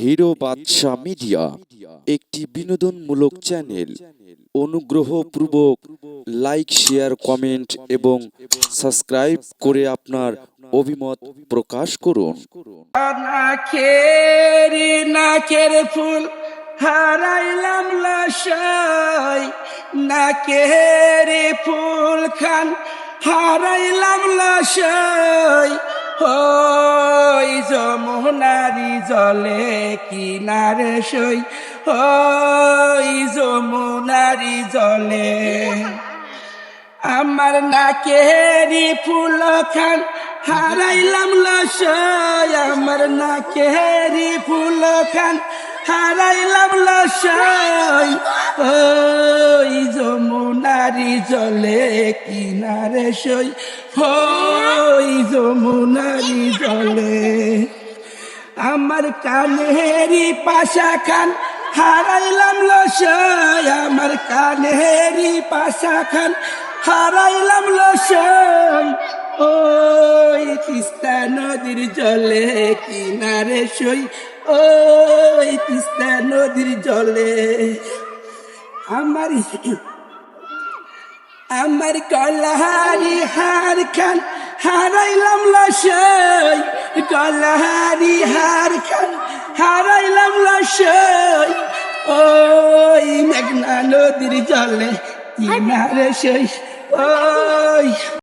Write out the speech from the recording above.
Hero বাদশা media একটি বিনোদনমূলক channel. অনুগ্রহ অনুগ্রহপূর্বক লাইক, শেয়ার, কমেন্ট এবং সাবস্ক্রাইব করে আপনার অভিমত প্রকাশ করুন। নাকের ফুল হারাইলাম লাশাই। নাকের ফুল খান হারাইলাম লাশাই। ওই যমুনারি জলে কিনারে সই ওই যমুনারি জলে। আমার নাকেরি ফুল খান হারাইলাম লসয় আমার নাকেরি ফুল খান হারাইলাম লসয় ওই যমুনারি জলে কিনারে সই ওই আমার কানেরি পাশা খান হারাইলাম লসয়, আমার কানেরি পাশা খান হারাইলাম লসয়। ওই তিস্তা নদীর জলে কিনারে সই, ওই তিস্তা নদীর জলে। আমার আমার গলাহারি হার খান হারাইলাম লসই লসই ওই মেঘনা নদীর জলে কিনারে সেই ওই